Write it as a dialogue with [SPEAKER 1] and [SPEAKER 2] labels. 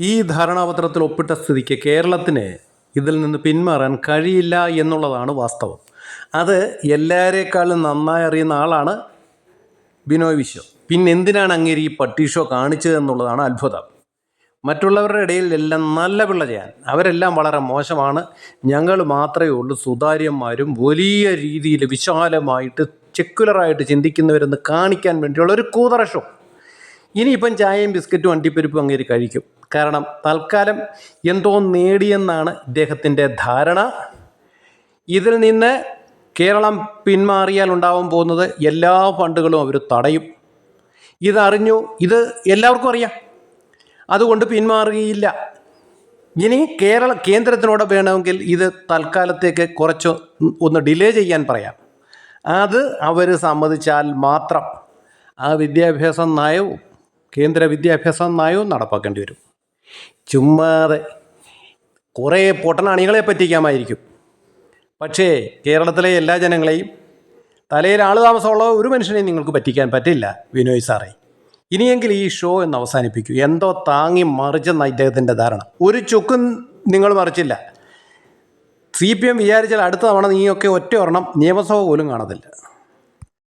[SPEAKER 1] ഈ ധാരണാപത്രത്തിൽ ഒപ്പിട്ട സ്ഥിതിക്ക് കേരളത്തിന് ഇതിൽ നിന്ന് പിന്മാറാൻ കഴിയില്ല എന്നുള്ളതാണ് വാസ്തവം. അത് എല്ലാവരേക്കാളും നന്നായി അറിയുന്ന ആളാണ് ബിനോയ് വിശ്വം. പിന്നെ എന്തിനാണ് അങ്ങേരി ഈ പട്ടി ഷോ കാണിച്ചത് എന്നുള്ളതാണ് അത്ഭുതം. മറ്റുള്ളവരുടെ ഇടയിൽ എല്ലാം നല്ല പിള്ള ചെയ്യാൻ അവരെല്ലാം വളരെ മോശമാണ്. ഞങ്ങൾ മാത്രമേ ഉള്ളൂ സുതാര്യന്മാരും വലിയ രീതിയിൽ വിശാലമായിട്ട് സെക്യുലറായിട്ട് ചിന്തിക്കുന്നവരെന്ന് കാണിക്കാൻ വേണ്ടിയുള്ള ഒരു കൂതറ ഇനിയിപ്പം ചായയും ബിസ്ക്കറ്റും അണ്ടിപ്പരിപ്പും അങ്ങേര് കഴിക്കും. കാരണം തൽക്കാലം എന്തോ നേടിയെന്നാണ് ഇദ്ദേഹത്തിന്റെ ധാരണ. ഇതിൽ നിന്ന് കേരളം പിന്മാറിയാൽ ഉണ്ടാവാൻ പോകുന്നത് എല്ലാ ഫണ്ടുകളും അവർ തടയും. ഇതറിഞ്ഞു ഇത് എല്ലാവർക്കും അറിയാം. അതുകൊണ്ട് പിന്മാറുകയില്ല. ഇനി കേരള കേന്ദ്രത്തിനോട് വേണമെങ്കിൽ ഇത് തൽക്കാലത്തേക്ക് കുറച്ച് ഒന്ന് ഡിലേ ചെയ്യാൻ പറയാം. അത് അവർ സമ്മതിച്ചാൽ മാത്രം. ആ വിദ്യാഭ്യാസ നയവും കേന്ദ്ര വിദ്യാഭ്യാസ നയവും നടപ്പാക്കേണ്ടി വരും. ചുമ്മാതെ കുറേ പൊട്ടനാണികളെ പറ്റിക്കാമായിരിക്കും. പക്ഷേ കേരളത്തിലെ എല്ലാ ജനങ്ങളെയും തലയിൽ ആൾ താമസമുള്ള ഒരു മനുഷ്യനെയും നിങ്ങൾക്ക് പറ്റിക്കാൻ പറ്റില്ല വിനോയ് സാറേ. ഇനിയെങ്കിലും ഈ ഷോ എന്ന് അവസാനിപ്പിക്കൂ. എന്തോ താങ്ങി മറിച്ചെന്ന ഇദ്ദേഹത്തിന്റെ ധാരണ. ഒരു ചുക്കും നിങ്ങൾ മറിച്ചില്ല. സി പി എം വിചാരിച്ചാൽ അടുത്ത തവണ നീയൊക്കെ ഒറ്റ ഒരെണ്ണം നിയമസഭ പോലും കാണത്തില്ല.